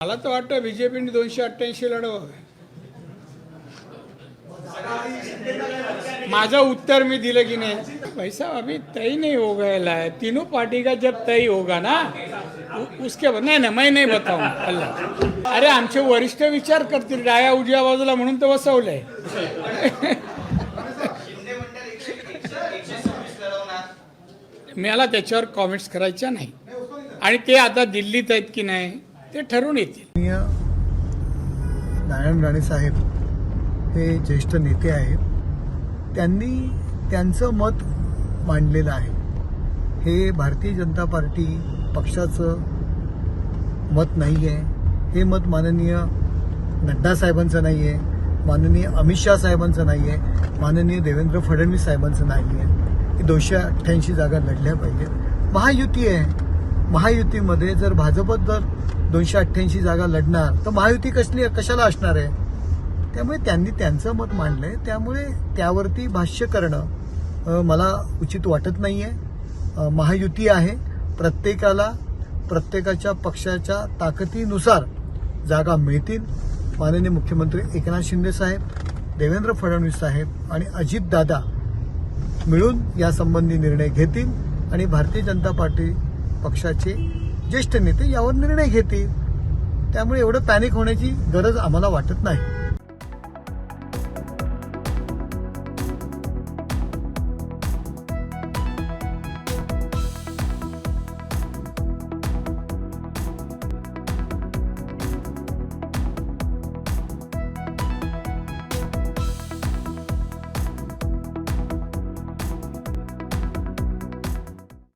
मला तर वाटतं बीजेपीने दोनशे अठ्ठ्याऐंशी लढव. माझं उत्तर मी दिलं की नाही. भाई साहब अभी तय नहीं हो गया है तीनों पार्टी का जब तय होगा ना? उसके बाद नाही ना मैं नाही बताऊ. अल्ला अरे आमचे वरिष्ठ विचार करतील. डाया उजव्या बाजूला म्हणून तर बसवलंय. मला त्याच्यावर कॉमेंट्स करायच्या नाही. आणि ते आता दिल्लीत आहेत की नाही? ते ठरवून येतील. नारायण राणे साहेब हे ज्येष्ठ नेते आहेत. त्यांनी त्यांचं मत मांडलेलं आहे. हे भारतीय जनता पार्टी पक्षाचं मत नाही आहे हे मत माननीय नड्डा साहेबांचं नाही आहे माननीय अमित शहा साहेबांचं नाही आहे माननीय देवेंद्र फडणवीस साहेबांचं नाही आहे की दोनशे अठ्ठ्याऐंशी जागा लढल्या पाहिजेत. महायुती आहे. महायुतीमध्ये जर भाजपत जर दोनशे अठ्ठ्याऐंशी जागा लढणार तर महायुती कसली कशाला असणार आहे? त्यामुळे त्यांनी त्यांचं मत मांडलंय. त्यामुळे त्यावरती भाष्य करणं मला उचित वाटत नाही आहे महायुती आहे. प्रत्येकाला प्रत्येकाच्या पक्षाच्या ताकदीनुसार जागा मिळतील. माननीय मुख्यमंत्री एकनाथ शिंदे साहेब देवेंद्र फडणवीस साहेब आणि अजितदादा मिळून यासंबंधी निर्णय घेतील आणि भारतीय जनता पार्टी पक्षाचे ज्येष्ठ नेते यावर निर्णय घेतील. त्यामुळे एवढं पॅनिक होण्याची गरज आम्हाला वाटत नाही.